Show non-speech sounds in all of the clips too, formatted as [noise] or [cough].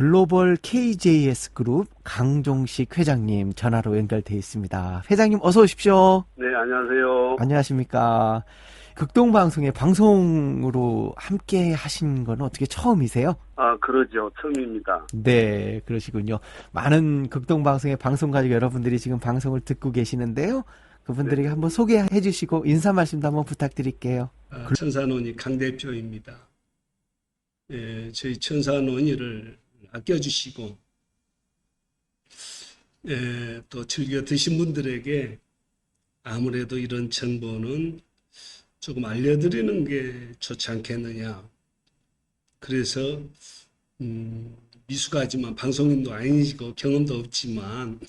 글로벌 KJS 그룹 강종식 회장님 전화로 연결돼 있습니다. 회장님 어서 오십시오. 네, 안녕하세요. 안녕하십니까. 극동 방송의 방송으로 함께 하신 건 어떻게 처음이세요? 아, 그러죠. 처음입니다. 네, 그러시군요. 많은 극동 방송의 방송 가족 여러분들이 지금 방송을 듣고 계시는데요. 그분들에게 한번 소개해 주시고 인사 말씀도 한번 부탁드릴게요. 아, 천산원이 강 대표입니다. 예, 저희 천산원이를 아껴주시고 예, 또 즐겨 드신 분들에게 아무래도 이런 정보는 조금 알려드리는 게 좋지 않겠느냐. 그래서 음, 미숙하지만 방송인도 아니시고 경험도 없지만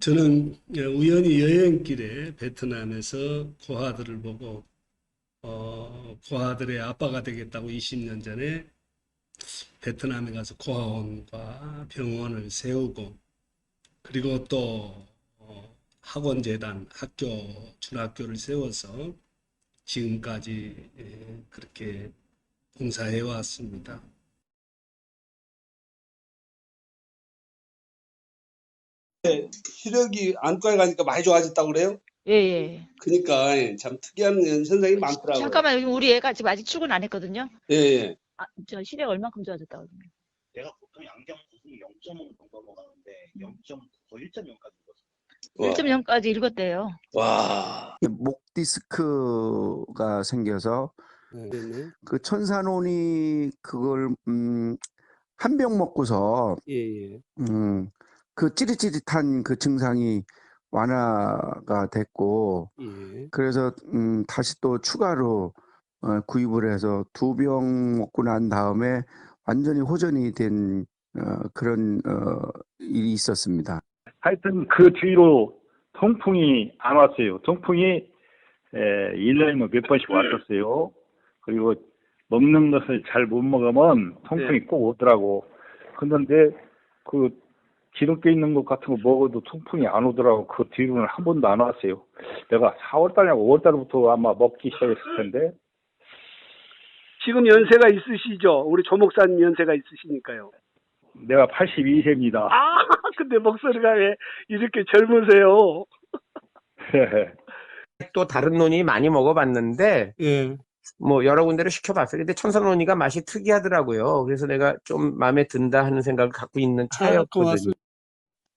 저는 우연히 여행길에 베트남에서 고아들을 보고 어, 고아들의 아빠가 되겠다고 20년 전에 베트남에 가서 고아원과 병원을 세우고 그리고 또 어, 학원 재단 학교 중학교를 세워서 지금까지 예, 그렇게 봉사해 왔습니다. 시력이 안과에 가니까 많이 좋아졌다고 그래요? 예, 예. 그러니까 참 특이한 현상이 많더라고요. 잠깐만, 우리 애가 지금 아직 출근 안 했거든요. 예, 예. 아, 저 시력 얼만큼 좋아졌다고 그러요 내가 보통 양경 수준이 0.5 정도 먹었는데 0.9, 거의 1.0까지 먹었어. 와. 1.0까지 읽었대요. 와. 목 디스크가 생겨서 네, 네. 그 천산원이 그걸 음, 한 병 먹고서 예, 예. 음, 그 찌릿찌릿한 그 증상이 완화가 됐고 예. 그래서 음, 다시 또 추가로 어, 구입을 해서 두 병 먹고 난 다음에 완전히 호전이 된 어, 그런 어, 일이 있었습니다. 하여튼 그 뒤로 통풍이 안 왔어요. 통풍이 에, 1년에 뭐몇 번씩 왔었어요. 그리고 먹는 것을 잘 못 먹으면 통풍이 네. 꼭 오더라고. 근데 그 기름기 있는 것 같은 거 먹어도 통풍이 안 오더라고. 그 뒤로는 한 번도 안 왔어요. 내가 4월 달이나 5월 달부터 아마 먹기 시작했을 텐데 지금 연세가 있으시죠? 우리 조 목사님 연세가 있으시니까요. 내가 82세입니다. 아, [laughs] 근데 목소리가 왜 이렇게 젊으세요? [laughs] 또 다른 논이 많이 먹어봤는데 예. 뭐 여러 군데로 시켜봤어요. 근데 천선 논이가 맛이 특이하더라고요. 그래서 내가 좀 마음에 든다 하는 생각을 갖고 있는 차였거든요. 고맙습니다.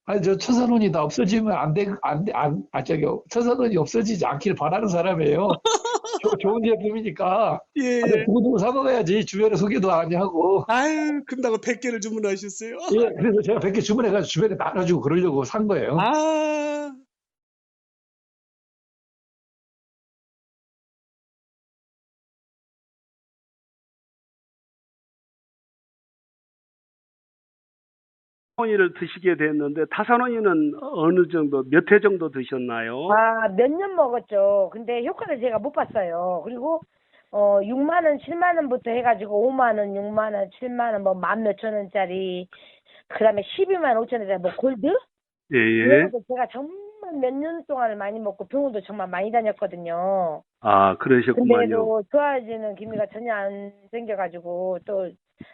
아니, 저 천산원이 다 없어지면 안 돼, 안 돼, 안, 아, 저기, 천산원이 없어지지 않기를 바라는 사람이에요. [laughs] 조- 좋은 제품이니까. 예, 아니, 예. 두고 두고 사먹어야지. 주변에 소개도 많이 하고. 아유, 금다고 100개를 주문하셨어요? 예, 그래서 제가 100개 주문해가지고 주변에 나눠주고 그러려고 산 거예요. 아. 타산원이를 드시게 됐는데 타산원이는 어느 정도 몇 회 정도 드셨나요? 아, 몇 년 먹었죠. 근데 효과를 제가 못 봤어요. 그리고 어 6만 원, 7만 원부터 해가지고 5만 원, 6만 원, 7만 원, 뭐 만 몇천 원짜리, 그다음에 12만 5천 원짜리 뭐 골드? 예, 예. 그래서 제가 정말 몇 년 동안을 많이 먹고 병원도 정말 많이 다녔거든요. 아, 그러셨구만요. 근데도 좋아지는 기미가 전혀 안 생겨가지고 또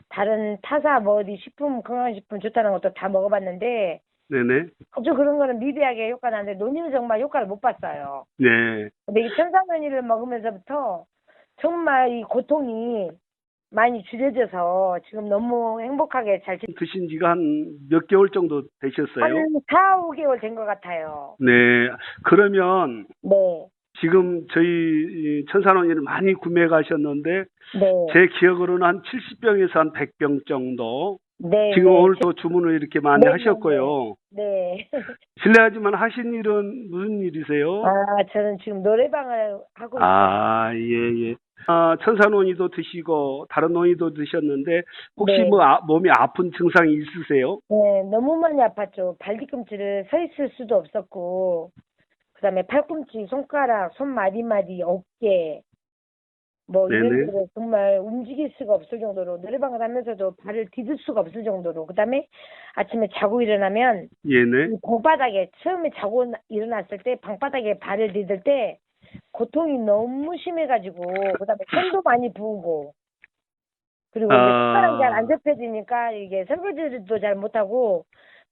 다른 타사 뭐 어디 식품 건강식품 좋다는 것도 다 먹어봤는데 네네. 아주 그런 거는 미비하게 효과 나는데 논의는 정말 효과를 못 봤어요. 네. 근데 이 천상연이를 먹으면서부터 정말 이 고통이 많이 줄여져서 지금 너무 행복하게 잘 지... 드신 지가 한 몇 개월 정도 되셨어요? 한 4, 5개월 된 것 같아요. 네. 그러면 네. 지금 저희 이 천산원이를 많이 구매해 가셨는데 네. 제 기억으로는 한 70병에서 한 100병 정도 네. 지금 네. 오늘 또 주문을 이렇게 많이 네, 하셨고요. 네. [laughs] 실례하지만 하신 일은 무슨 일이세요? 아, 저는 지금 노래방을 하고. 아, 예, 예. 아, 천산원이도 드시고 다른 논이도 드셨는데 혹시 네. 뭐 아- 몸이 아픈 증상이 있으세요? 네, 너무 많이 아팠죠. 발 뒤꿈치를 서 있을 수도 없었고, 그 다음에 팔꿈치, 손가락, 손 마디마디, 어깨, 뭐 이런 네네. 데를 정말 움직일 수가 없을 정도로 노래방을 하면서도 발을 디딜 수가 없을 정도로 그 다음에 아침에 자고 일어나면 예네. 이 방바닥에 처음에 자고 나- 일어났을 때 방바닥에 발을 디딜 때 고통이 너무 심해가지고 그 다음에 손도 많이 부으고 그리고 아. 숟가락이 잘 안 접혀지니까 이게 설거지도 잘 못하고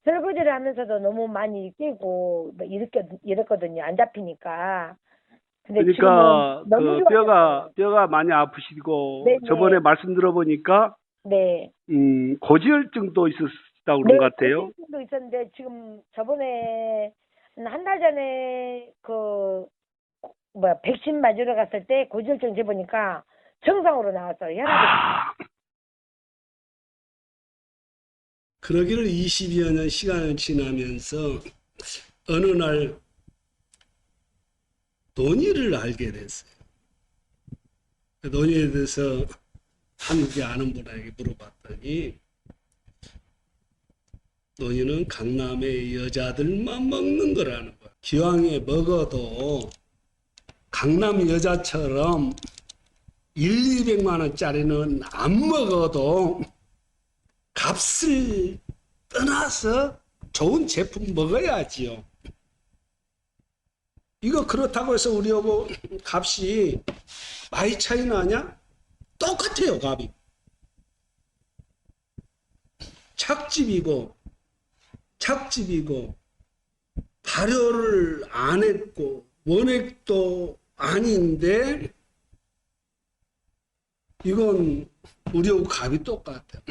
설거지를 하면서도 너무 많이 끼고 뭐 이렇게 이랬거든요. 안 잡히니까. 근데 그러니까 그 뼈가 뼈가 많이 아프시고 네네. 저번에 말씀 들어보니까 네. 음, 고지혈증도 있으시다고 그런 것 같아요. 고지혈증도 있었는데 지금 저번에 한 달 전에 그 뭐야 백신 맞으러 갔을 때 고지혈증 재보니까 정상으로 나왔어요. 혈압이. 그러기를 20여 년 시간을 지나면서 어느 날 논의를 알게 됐어요. 그 논의에 대해서 한국에 아는 분에게 물어봤더니 논의는 강남의 여자들만 먹는 거라는 거야. 기왕에 먹어도 강남 여자처럼 1, 200만 원짜리는 안 먹어도 값을 떠나서 좋은 제품 먹어야지요. 이거 그렇다고 해서 우리하고 값이 많이 차이 나냐? 똑같아요, 값이. 착집이고, 착집이고, 발효를 안 했고, 원액도 아닌데, 이건 우리하고 값이 똑같아요.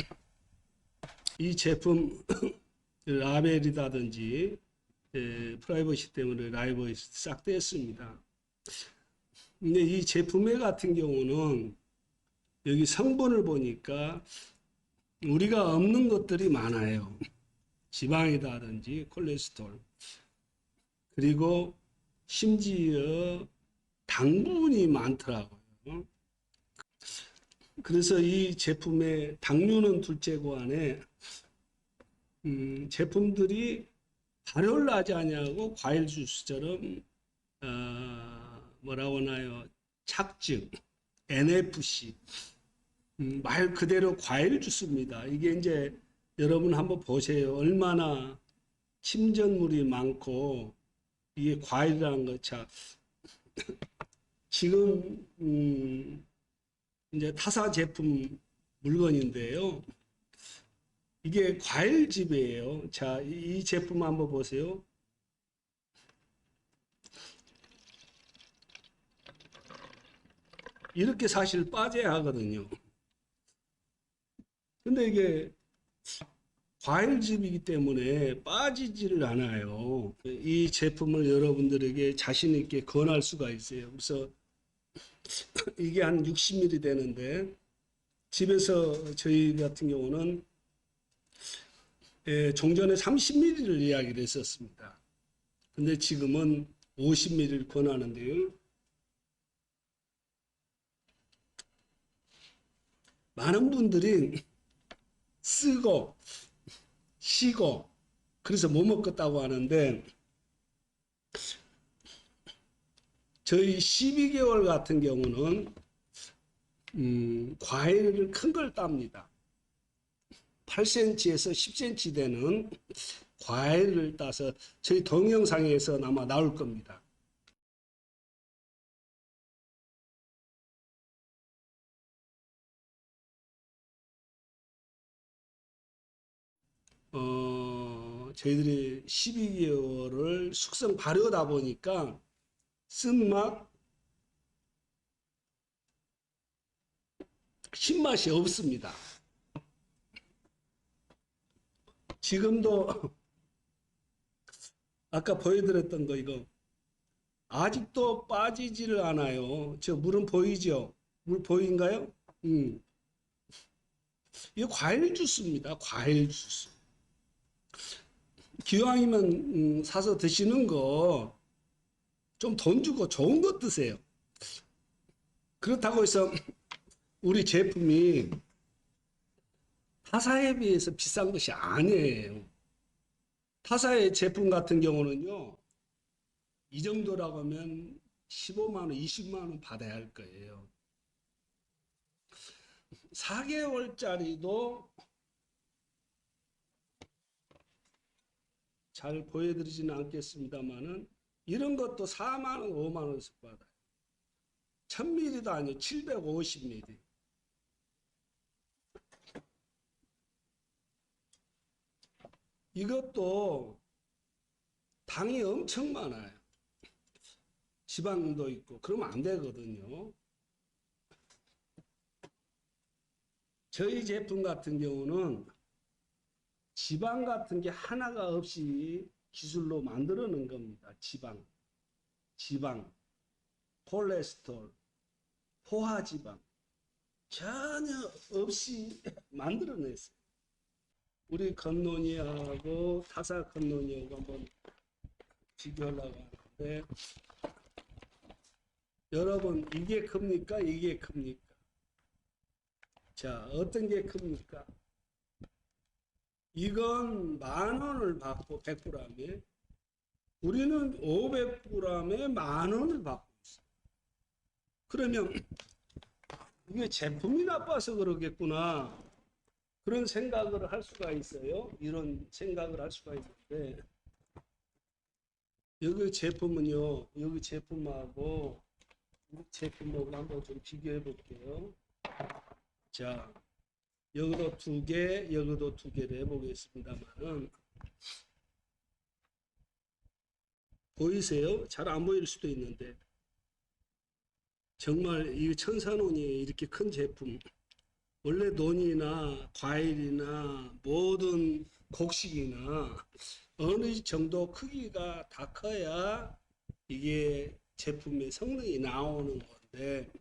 이 제품 [coughs] 라벨이라든지 에, 프라이버시 때문에 라이벌이 싹 뗐습니다. 근데 이 제품의 같은 경우는 여기 성분을 보니까 우리가 없는 것들이 많아요. 지방이라든지 콜레스테롤 그리고 심지어 당분이 많더라고요. 그래서 이 제품의 당류는 둘째고 안에 음, 제품들이 발효를 하지 아니하고 과일 주스처럼 어, 뭐라고 하나요? 착증, NFC 음, 말 그대로 과일 주스입니다. 이게 이제 여러분 한번 보세요. 얼마나 침전물이 많고 이게 과일이라는 거 참. 지금 음, 이제 타사 제품 물건인데요. 이게 과일즙이에요. 자, 이이 제품 한번 보세요. 이렇게 사실 빠져야 하거든요. 근데 이게 과일즙이기 때문에 빠지지를 않아요. 이 제품을 여러분들에게 자신 있게 권할 수가 있어요. 그래서 이게 한 60ml 되는데 집에서 저희 같은 경우는 예, 종전에 30ml를 이야기를 했었습니다. 근데 지금은 50ml를 권하는데요. 많은 분들이 쓰고 쉬고 그래서 못 먹겠다고 하는데 저희 12개월 같은 경우는 음, 과일을 큰 걸 땁니다. 8cm에서 10cm 되는 과일을 따서 저희 동영상에서 아마 나올 겁니다. 어, 저희들이 12개월을 숙성 발효다 보니까 쓴맛, 신맛이 없습니다. 지금도 [laughs] 아까 보여드렸던 거 이거 아직도 빠지지를 않아요. 저 물은 보이죠? 물 보인가요? 음. 이거 과일 주스입니다. 과일 주스. 기왕이면 음, 사서 드시는 거 좀 돈 주고 좋은 거 드세요. 그렇다고 해서 우리 제품이 타사에 비해서 비싼 것이 아니에요. 타사의 제품 같은 경우는요, 이 정도라고 하면 15만 원, 20만 원 받아야 할 거예요. 4개월짜리도 잘 보여드리지는 않겠습니다만은 이런 것도 4만원, 5만원씩 받아요. 1000mm도 아니에요. 750mm. 이것도 방이 엄청 많아요. 지방도 있고 그러면 안 되거든요. 저희 제품 같은 경우는 지방 같은 게 하나가 없이 기술로 만들어 놓은 겁니다. 지방, 지방, 콜레스테롤, 포화지방 전혀 없이 [laughs] 만들어냈어요. 우리 건노니하고 타사 건노니하고 한번 비교하려고 하는데 여러분 이게 큽니까? 이게 큽니까? 자 어떤 게 큽니까? 이건 만 원을 받고 100g에 우리는 500g에 만 원을 받고 있어요. 그러면 이게 제품이 나빠서 그러겠구나. 그런 생각을 할 수가 있어요. 이런 생각을 할 수가 있는데 여기 제품은요. 여기 제품하고 이 제품하고 한번 좀 비교해 볼게요. 자, 여기도 두 개, 여기도 두 개를 해보겠습니다만은. 보이세요? 잘 안 보일 수도 있는데. 정말 이 천사논이 이렇게 큰 제품. 원래 논이나 과일이나 모든 곡식이나 어느 정도 크기가 다 커야 이게 제품의 성능이 나오는 건데